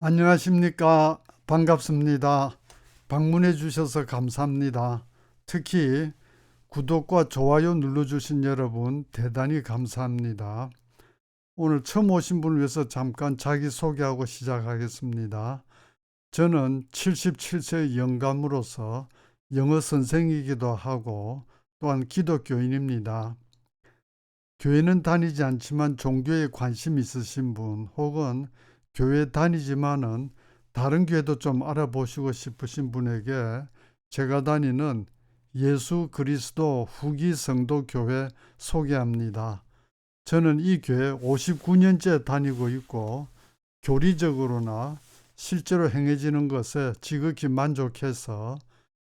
안녕하십니까. 반갑습니다. 방문해 주셔서 감사합니다. 특히 구독과 좋아요 눌러주신 여러분 대단히 감사합니다. 오늘 처음 오신 분을 위해서 잠깐 자기소개하고 시작하겠습니다. 저는 77세의 영감으로서 영어 선생이기도 하고 또한 기독교인입니다. 교회는 다니지 않지만 종교에 관심 있으신 분 혹은 교회 다니지만은 다른 교회도 좀 알아보시고 싶으신 분에게 제가 다니는 예수 그리스도 후기 성도 교회 소개합니다. 저는 이 교회 59년째 다니고 있고 교리적으로나 실제로 행해지는 것에 지극히 만족해서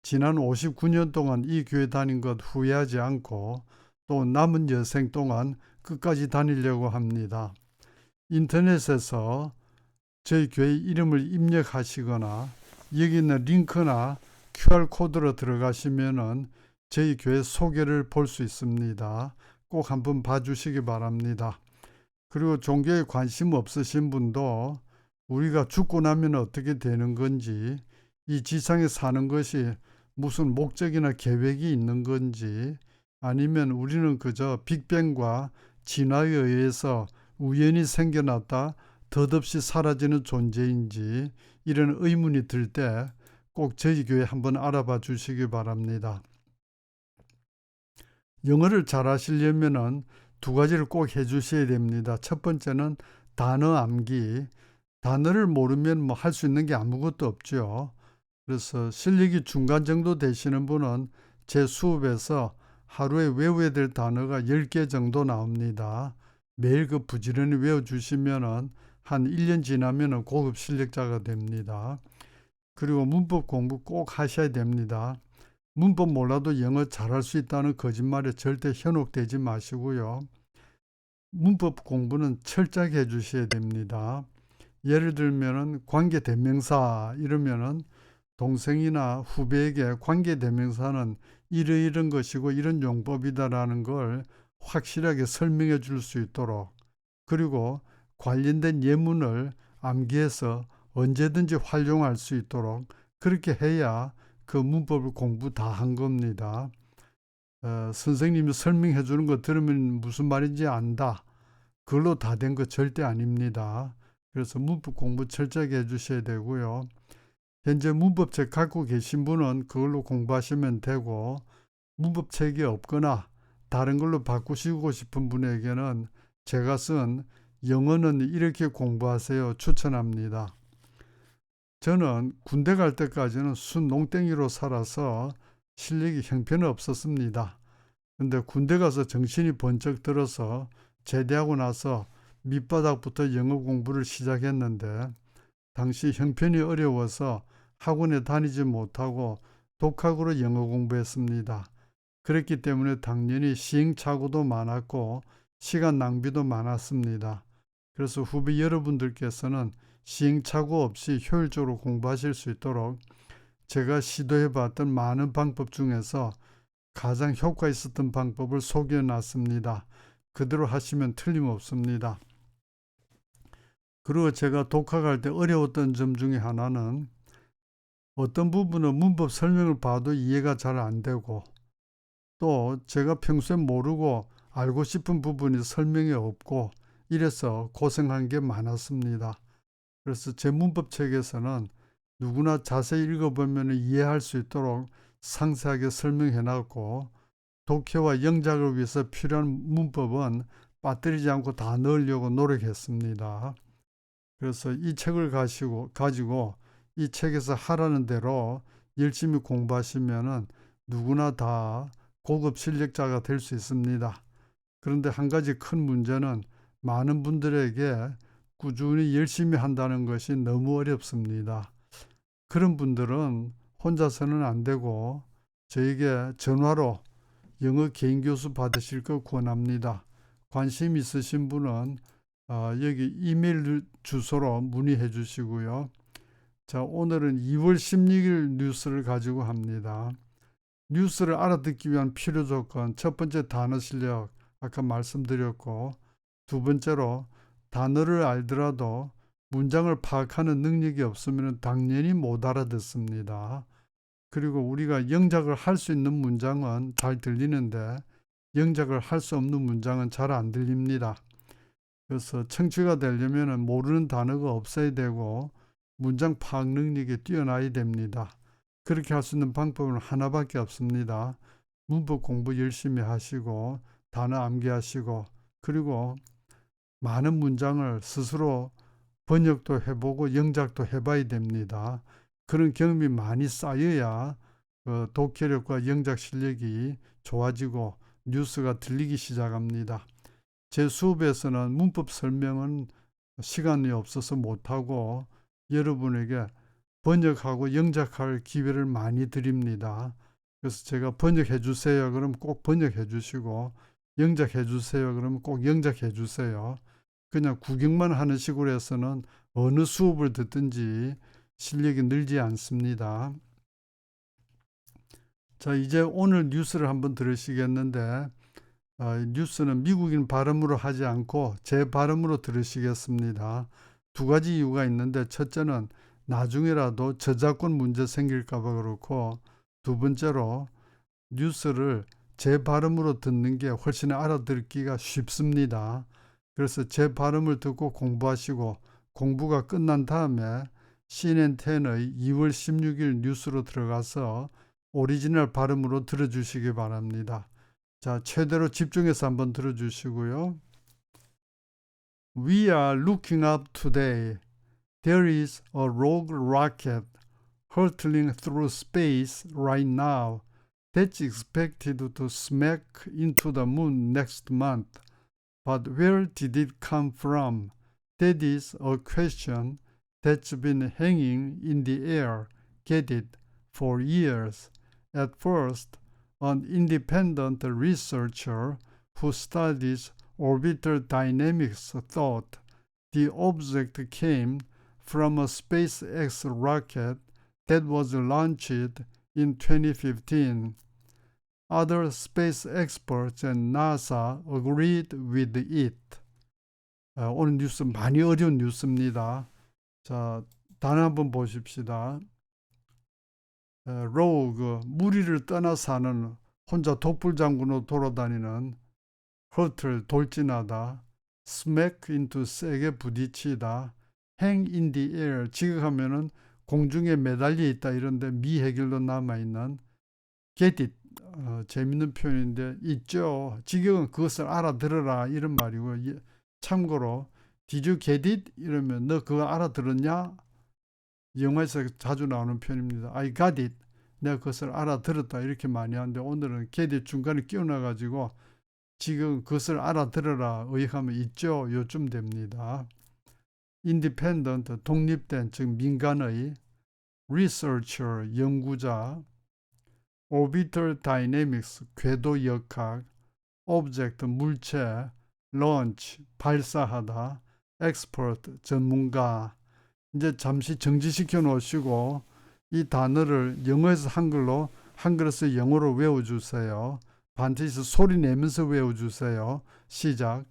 지난 59년 동안 이 교회 다닌 것 후회하지 않고 또 남은 여생 동안 끝까지 다니려고 합니다. 인터넷에서 저희 교회 이름을 입력하시거나 여기 있는 링크나 QR코드로 들어가시면은 저희 교회 소개를 볼 수 있습니다. 꼭 한번 봐주시기 바랍니다. 그리고 종교에 관심 없으신 분도 우리가 죽고 나면 어떻게 되는 건지, 이 지상에 사는 것이 무슨 목적이나 계획이 있는 건지, 아니면 우리는 그저 빅뱅과 진화에 의해서 우연히 생겨났다 덧없이 사라지는 존재인지 이런 의문이 들 때 꼭 저희 교회 한번 알아봐 주시기 바랍니다. 영어를 잘 하시려면은 두 가지를 꼭 해 주셔야 됩니다. 첫 번째는 단어 암기. 단어를 모르면 뭐 할 수 있는 게 아무것도 없죠. 그래서 실력이 중간 정도 되시는 분은 제 수업에서 하루에 외워야 될 단어가 10개 정도 나옵니다. 매일 그 부지런히 외워주시면은 한 1년 지나면 고급 실력자가 됩니다. 그리고 문법 공부 꼭 하셔야 됩니다. 문법 몰라도 영어 잘할 수 있다는 거짓말에 절대 현혹되지 마시고요. 문법 공부는 철저하게 해주셔야 됩니다. 예를 들면은 관계 대명사 이러면은 동생이나 후배에게 관계 대명사는 이러이런 것이고 이런 용법이다라는 걸 확실하게 설명해 줄 수 있도록 그리고 관련된 예문을 암기해서 언제든지 활용할 수 있도록 그렇게 해야 그 문법을 공부 다 한 겁니다. 어, 선생님이 설명해 주는 거 들으면 무슨 말인지 안다. 그걸로 다 된 거 절대 아닙니다. 그래서 문법 공부 철저하게 해주셔야 되고요. 현재 문법책 갖고 계신 분은 그걸로 공부하시면 되고 문법책이 없거나 다른 걸로 바꾸시고 싶은 분에게는 제가 쓴 영어는 이렇게 공부하세요 추천합니다. 저는 군대 갈 때까지는 순 농땡이로 살아서 실력이 형편은 없었습니다. 근데 군대 가서 정신이 번쩍 들어서 제대하고 나서 밑바닥부터 영어 공부를 시작했는데 당시 형편이 어려워서 학원에 다니지 못하고 독학으로 영어 공부했습니다. 그랬기 때문에 당연히 시행착오도 많았고 시간 낭비도 많았습니다. 그래서 후배 여러분들께서는 시행착오 없이 효율적으로 공부하실 수 있도록 제가 시도해 봤던 많은 방법 중에서 가장 효과 있었던 방법을 소개해 놨습니다. 그대로 하시면 틀림없습니다. 그리고 제가 독학할 때 어려웠던 점 중에 하나는 어떤 부분은 문법 설명을 봐도 이해가 잘 안 되고 또 제가 평소에 모르고 알고 싶은 부분이 설명이 없고 이래서 고생한 게 많았습니다. 그래서 제 문법 책에서는 누구나 자세히 읽어보면 이해할 수 있도록 상세하게 설명해 놨고 독해와 영작을 위해서 필요한 문법은 빠뜨리지 않고 다 넣으려고 노력했습니다. 그래서 이 책을 가시고 가지고 이 책에서 하라는 대로 열심히 공부하시면은 누구나 다 고급 실력자가 될 수 있습니다. 그런데 한 가지 큰 문제는 많은 분들에게 꾸준히 열심히 한다는 것이 너무 어렵습니다. 그런 분들은 혼자서는 안 되고 저에게 전화로 영어 개인 교수 받으실 거 권합니다. 관심 있으신 분은 어, 여기 이메일 주소로 문의해 주시고요. 자, 오늘은 2월 16일 뉴스를 가지고 합니다. 뉴스를 알아듣기 위한 필요 조건, 첫 번째 단어 실력, 아까 말씀드렸고, 두 번째로 단어를 알더라도 문장을 파악하는 능력이 없으면 당연히 못 알아듣습니다. 그리고 우리가 영작을 할 수 있는 문장은 잘 들리는데 영작을 할 수 없는 문장은 잘 안 들립니다. 그래서 청취가 되려면 모르는 단어가 없어야 되고 문장 파악 능력이 뛰어나야 됩니다. 그렇게 할 수 있는 방법은 하나밖에 없습니다. 문법 공부 열심히 하시고 단어 암기하시고 그리고 많은 문장을 스스로 번역도 해보고 영작도 해봐야 됩니다. 그런 경험이 많이 쌓여야 그 독해력과 영작 실력이 좋아지고 뉴스가 들리기 시작합니다. 제 수업에서는 문법 설명은 시간이 없어서 못하고 여러분에게 번역하고 영작할 기회를 많이 드립니다. 그래서 제가 번역해 주세요. 그럼 꼭 번역해 주시고 영작해 주세요. 그러면 꼭 영작해 주세요. 그냥 구경만 하는 식으로 해서는 어느 수업을 듣든지 실력이 늘지 않습니다. 자, 이제 오늘 뉴스를 한번 들으시겠는데, 어, 뉴스는 미국인 발음으로 하지 않고 제 발음으로 들으시겠습니다. 두 가지 이유가 있는데, 첫째는 나중에라도 저작권 문제 생길까봐 그렇고, 두 번째로 뉴스를 제 발음으로 듣는 게 훨씬 알아듣기가 쉽습니다. 그래서 제 발음을 듣고 공부하시고 공부가 끝난 다음에 CNN10의 2월 16일 뉴스로 들어가서 오리지널 발음으로 들어주시기 바랍니다. 자, 최대로 집중해서 한번 들어주시고요. We are looking up today. There is a rogue rocket hurtling through space right now that's expected to smack into the moon next month. But where did it come from? That is a question that's been hanging in the air, get it, for years. At first, an independent researcher who studies orbital dynamics thought the object came from a SpaceX rocket that was launched in 2015. Other space experts and NASA agreed with it. 어, 오늘 뉴스 많이 어려운 뉴스입니다. 자, 단어 한번 보십시다. 로그, 무리를 떠나 사는 혼자 독불장군으로 돌아다니는 허틀, 돌진하다. smack into 세게 부딪히다. in the air, 지극하면은 공중에 매달려 있다 이런데 미해결로 남아 있는 get it, 어, 재밌는 표현인데 있죠. 지경은 그것을 알아들어라 이런 말이고 참고로 did you get it? 이러면 너 그거 알아들었냐? 영화에서 자주 나오는 표현입니다. I got it. 내가 그것을 알아들었다 이렇게 많이 하는데 오늘은 it 중간에 끼워놔 가지고 지금 그것을 알아들어라 의역하면 있죠. 요쯤 됩니다. independent 독립된 즉 민간의 researcher 연구자 orbital dynamics 궤도 역학 object 물체 launch 발사하다 expert 전문가 이제 잠시 정지시켜 놓으시고 이 단어를 영어에서 한글로 한글에서 영어로 외워 주세요. 반드시 소리 내면서 외워 주세요. 시작.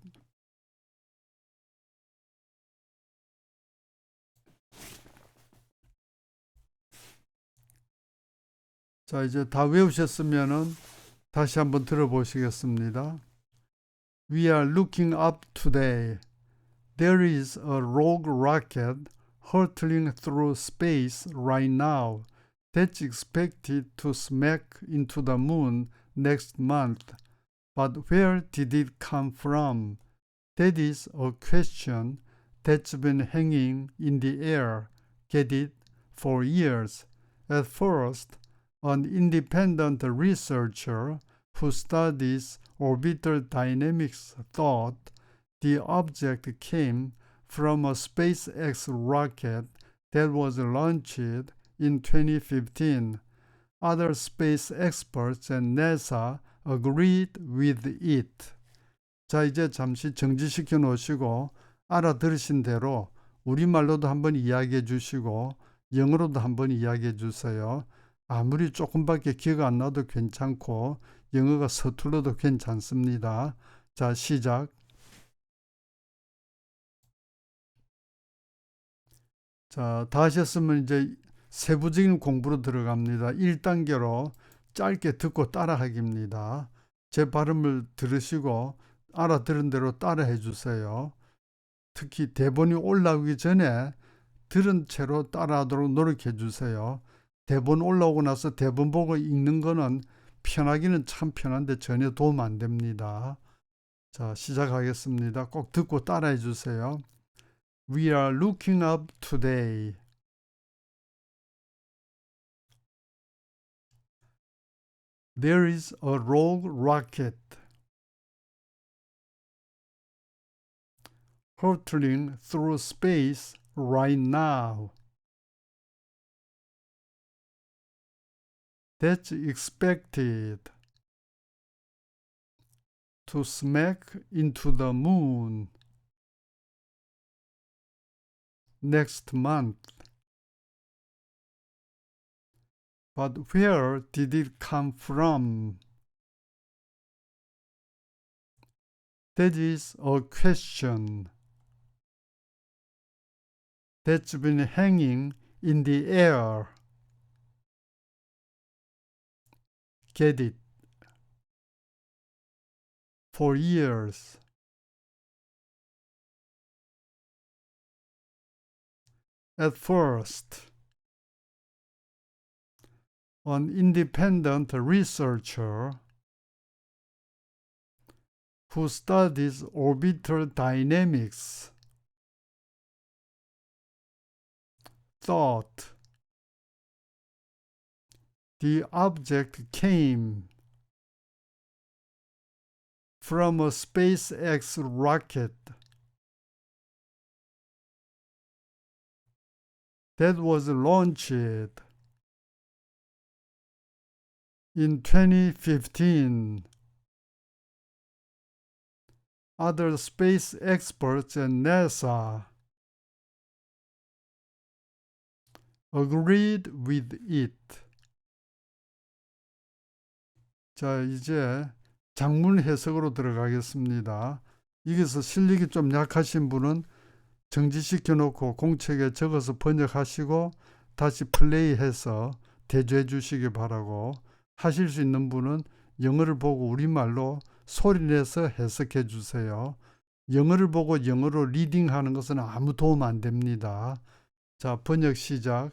자, 이제 다 외우셨으면은 다시 한번 들어보시겠습니다. We are looking up today. There is a rogue rocket hurtling through space right now that's expected to smack into the moon next month. But where did it come from? That is a question that's been hanging in the air, get it, for years. At first, an independent researcher who studies orbital dynamics thought the object came from a SpaceX rocket that was launched in 2015. Other space experts and NASA agreed with it. 자, 이제 잠시 정지시켜 놓으시고 알아들으신 대로 우리말로도 한번 이야기해 주시고 영어로도 한번 이야기해 주세요. 아무리 조금밖에 기억 안 나도 괜찮고 영어가 서툴러도 괜찮습니다. 자, 시작. 자, 다 하셨으면 이제 세부적인 공부로 들어갑니다. 1단계로 짧게 듣고 따라하기입니다. 제 발음을 들으시고 알아들은 대로 따라해 주세요. 특히 대본이 올라오기 전에 들은 채로 따라하도록 노력해 주세요. 대본 올라오고 나서 대본 보고 읽는 거는 편하기는 참 편한데 전혀 도움 안 됩니다. 자, 시작하겠습니다. 꼭 듣고 따라해 주세요. We are looking up today. There is a rogue rocket hurtling through space right now. That's expected to smack into the moon next month. But where did it come from? That is a question that's been hanging in the air. Get it? For years. At first, an independent researcher who studies orbital dynamics thought the object came from a SpaceX rocket that was launched in 2015. Other space experts and NASA agreed with it. 자, 이제 장문 해석으로 들어가겠습니다. 여기서 실력이 좀 약하신 분은 정지시켜 놓고 공책에 적어서 번역하시고 다시 플레이해서 대조해 주시기 바라고 하실 수 있는 분은 영어를 보고 우리말로 소리내서 해석해 주세요. 영어를 보고 영어로 리딩하는 것은 아무 도움 안 됩니다. 자, 번역 시작.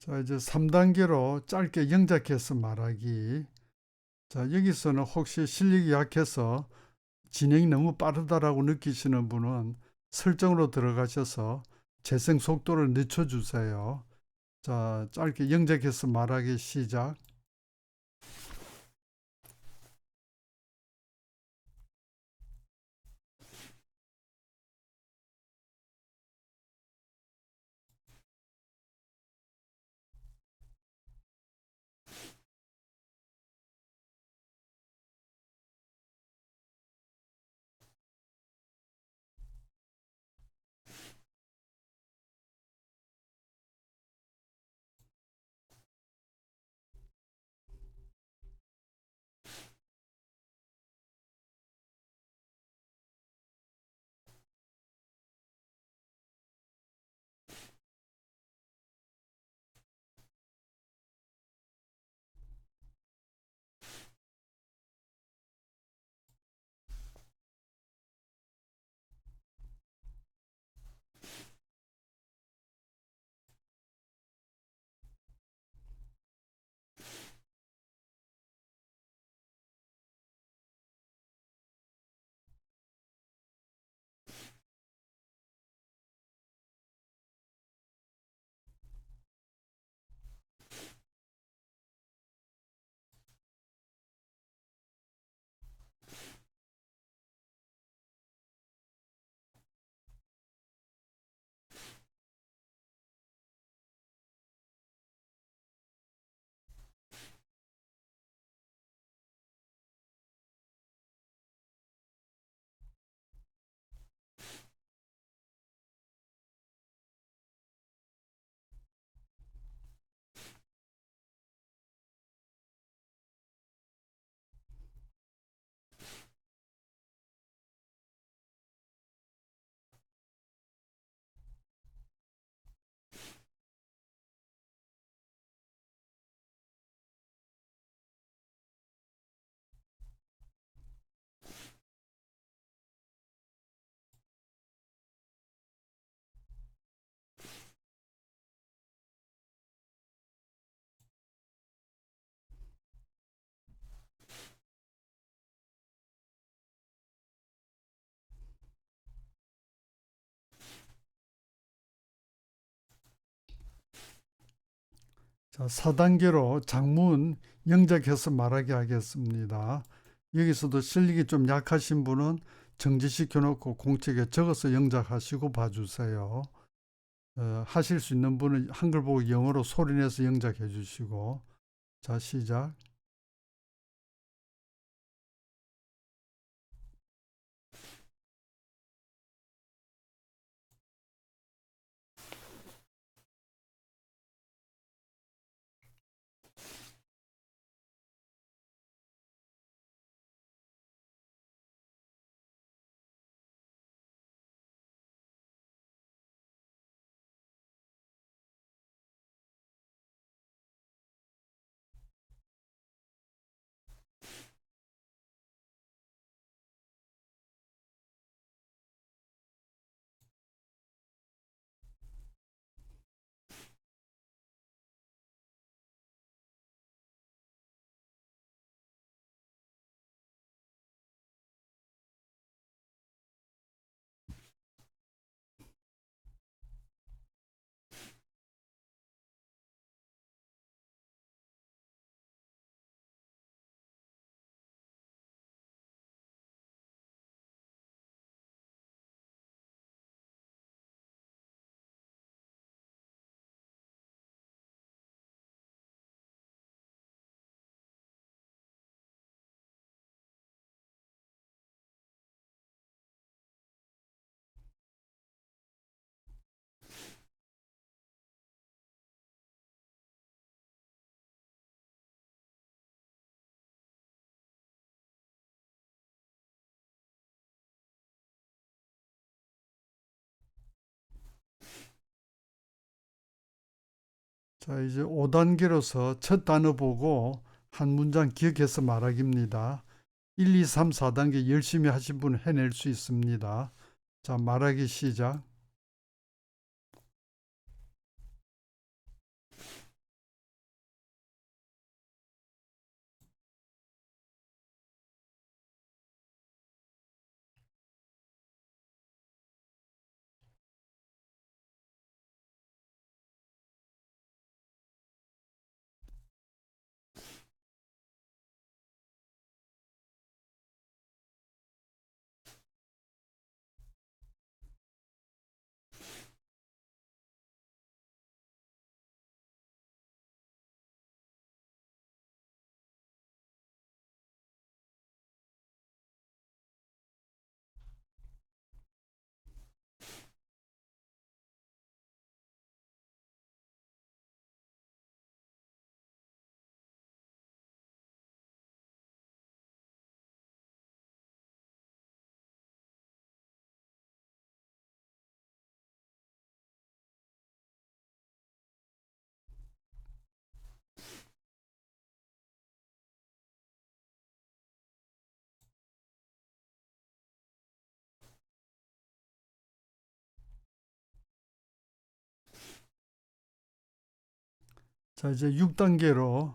자, 이제 3단계로 짧게 영작해서 말하기. 자, 여기서는 혹시 실력이 약해서 진행이 너무 빠르다라고 느끼시는 분은 설정으로 들어가셔서 재생 속도를 늦춰 주세요. 자, 짧게 영작해서 말하기 시작. 자, 4단계로 장문 영작해서 말하게 하겠습니다. 여기서도 실력이 좀 약하신 분은 정지시켜 놓고 공책에 적어서 영작하시고 봐주세요. 어, 하실 수 있는 분은 한글 보고 영어로 소리내서 영작해 주시고 자 시작 자 이제 5단계로서 첫 단어 보고 한 문장 기억해서 말하기입니다. 1, 2, 3, 4단계 열심히 하신 분 해낼 수 있습니다. 자 말하기 시작 자 이제 6단계로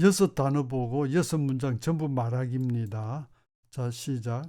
여섯 단어 보고 여섯 문장 전부 말하기입니다. 자 시작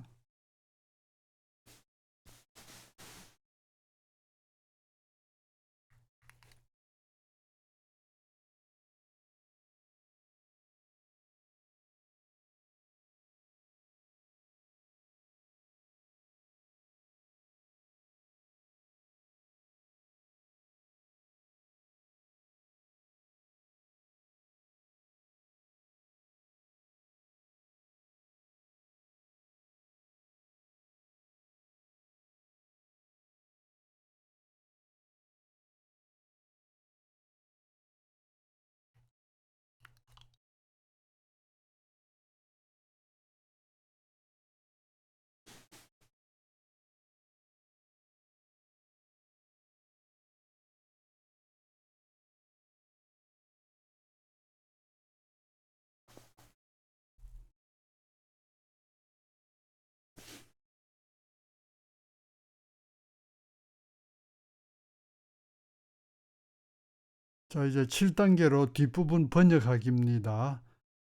자 이제 7단계로 뒷부분 번역하기입니다.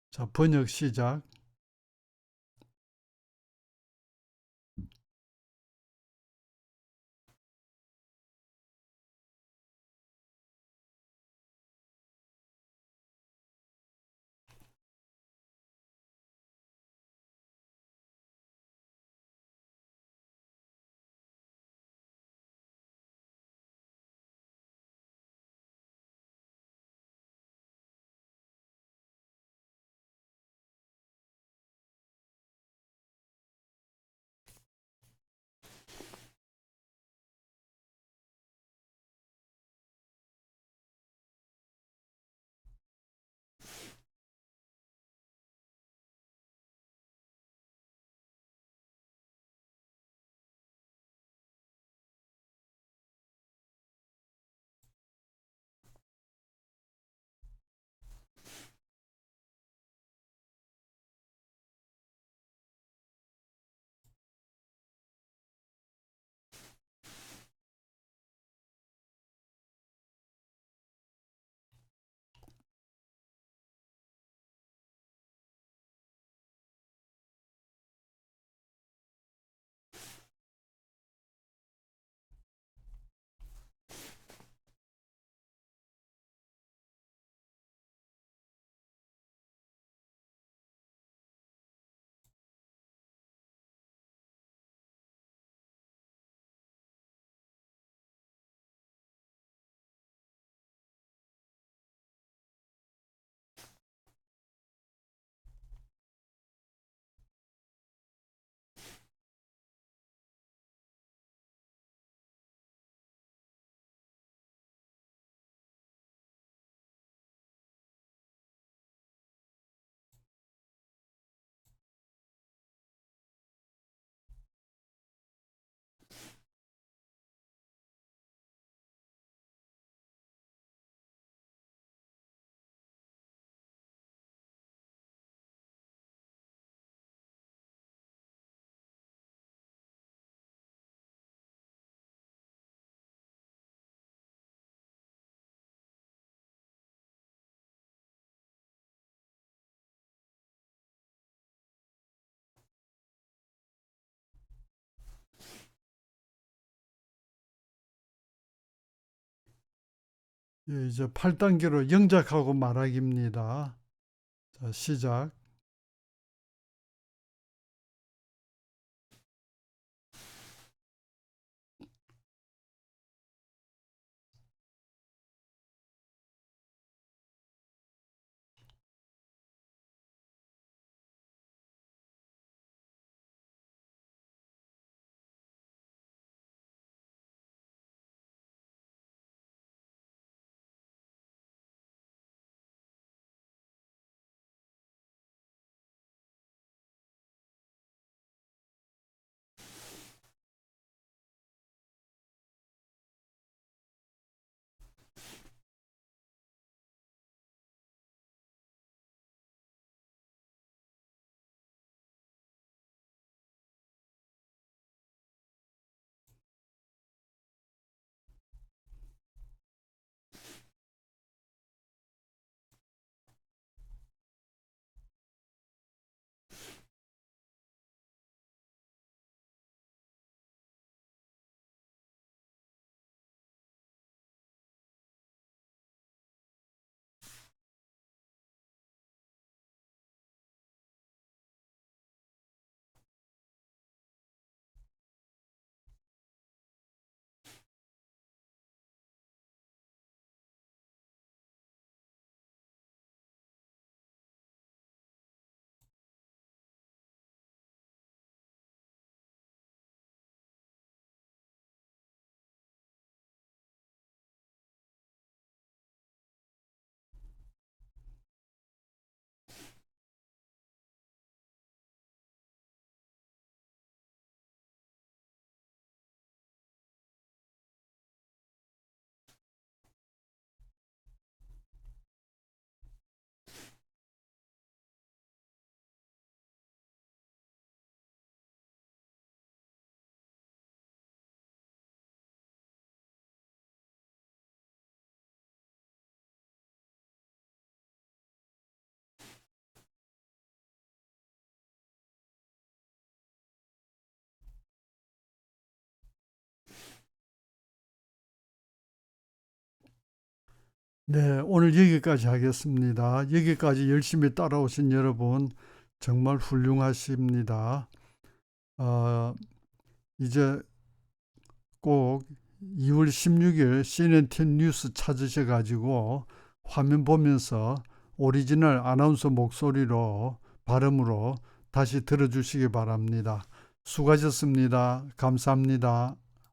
자 번역 시작 이제 8단계로 영작하고 말하기입니다. 자, 시작. 네, 오늘 여기까지 하겠습니다. 여기까지 열심히 따라오신 여러분 정말 훌륭하십니다. 어, 이제 꼭 2월 16일 CNN 뉴스 찾으셔가지고 화면 보면서 오리지널 아나운서 목소리로 발음으로 다시 들어주시기 바랍니다. 수고하셨습니다. 감사합니다.